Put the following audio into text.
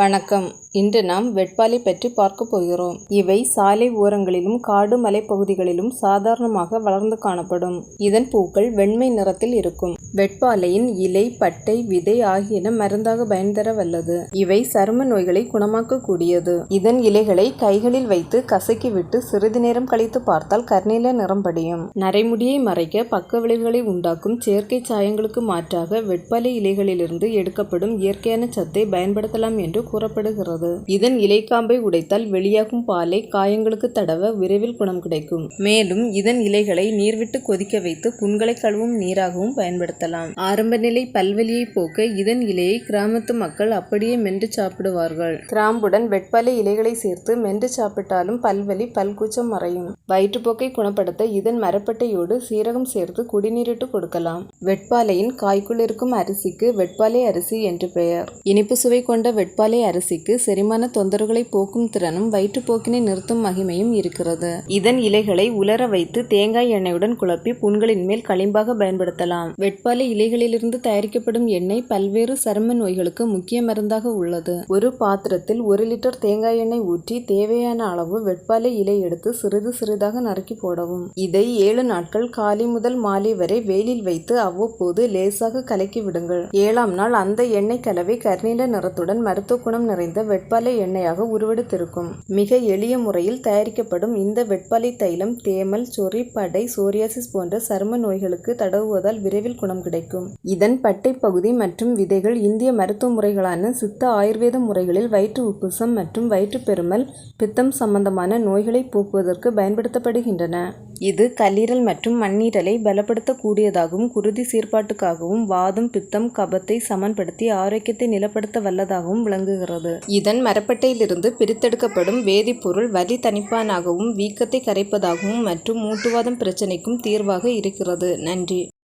வணக்கம். இன்று நாம் வெட்பாலை பற்றி பார்க்க போகிறோம். இவை சாலை ஓரங்களிலும் காடு மலைப்பகுதிகளிலும் சாதாரணமாக வளர்ந்து காணப்படும். இதன் பூக்கள் வெண்மை நிறத்தில் இருக்கும். வெட்பாலையின் இலை பட்டை விதை ஆகியன மருந்தாக பயன்தர வல்லது இவை சரும நோய்களை குணமாக்கக்கூடியது. இதன் இலைகளை கைகளில் வைத்து கசக்கிவிட்டு சிறிது நேரம் கழித்து பார்த்தால் கர்நீல நிறம் படியும். நரைமுடியை மறைக்க பக்க விளைவுகளை உண்டாக்கும் செயற்கை சாயங்களுக்கு மாற்றாக வெட்பாலை இலைகளிலிருந்து எடுக்கப்படும் இயற்கையான சத்தை பயன்படுத்தலாம் என்று கூறப்படுகிறது. இதன் இலைக்காம்பை உடைத்தால் வெளியாகும் பாலை காயங்களுக்கு தடவ விரைவில் குணம் கிடைக்கும். மேலும் இதன் இலைகளை நீர்விட்டு கொதிக்க வைத்து புண்களை கழுவும் நீராகவும் பயன்படுத்தலாம் ஆரம்ப நிலை பல்வலியை போக்க இதன் இலையை கிராமத்து மக்கள் அப்படியே மென்று சாப்பிடுவார்கள். கிராம்புடன் வெட்பாலை இலைகளை சேர்த்து மென்று சாப்பிட்டாலும் பல்வலி பல்கூச்சம் மறையும். வயிற்றுப்போக்கை குணப்படுத்த இதன் மரப்பட்டையோடு சீரகம் சேர்த்து குடிநீரிட்டு கொடுக்கலாம். வெட்பாலையின் காய்க்குள் இருக்கும் அரிசிக்கு வெட்பாலை அரிசி என்று பெயர். இனிப்பு சுவை கொண்ட வெட்பாலை அரிசிக்கு செரிமான தொந்தரவுகளை போக்கும் திறனும் வயிற்றுப்போக்கினை நிறுத்தும் மகிமையும் இருக்கிறது. இதன் இலைகளை உலர வைத்து தேங்காய் எண்ணெயுடன் குழப்பி புண்களின் மேல் களிம்பாக பயன்படுத்தலாம். வெட்பாலை இலைகளிலிருந்து தயாரிக்கப்படும் எண்ணெய் பல்வேறு சரும நோய்களுக்கு முக்கிய மருந்தாக உள்ளது. ஒரு பாத்திரத்தில் ஒரு லிட்டர் தேங்காய் எண்ணெய் ஊற்றி தேவையான அளவு வெட்பாலை இலை எடுத்து சிறிது சிறிதாக நறுக்கி போடவும். இதை ஏழு நாட்கள் காலை முதல் மாலை வரை வெயிலில் வைத்து அவ்வப்போது லேசாக கலக்கி விடுங்கள். ஏழாம் நாள் அந்த எண்ணெய் கலவை கருநீல நிறத்துடன் மருத்துவ குணம் நிறைந்த வெட்பாலை எண்ணெயாக உருவெடுத்திருக்கும். மிக எளிய முறையில் தயாரிக்கப்படும் இந்த வெட்பாலை தைலம் தேமல் சொறி படை சோரியாசிஸ் போன்ற சரும நோய்களுக்கு தடவுவதால் விரைவில் குணம் கிடைக்கும். இதன் பட்டை பகுதி மற்றும் விதைகள் இந்திய மருத்துவ முறைகளான சித்த ஆயுர்வேத முறைகளில் வயிற்று உப்புசம் மற்றும் வயிற்றுப்பெருமல் பித்தம் சம்பந்தமான நோய்களை போக்குவதற்கு பயன்படுத்தப்படுகின்றன. இது கல்லீரல் மற்றும் மண்ணீரலை பலப்படுத்தக்கூடியதாகவும் குருதி சீர்பாட்டுக்காகவும் வாதம் பித்தம் கபத்தை சமன்படுத்தி ஆரோக்கியத்தை நிலப்படுத்த வல்லதாகவும் விளங்குகிறது. இதன் மரப்பட்டையிலிருந்து பிரித்தெடுக்கப்படும் வேதிப்பொருள் வலி தணிப்பானாகவும் வீக்கத்தை கரைப்பதாகவும் மற்றும் மூட்டுவாதம் பிரச்சனைக்கும் தீர்வாக இருக்கிறது. நன்றி.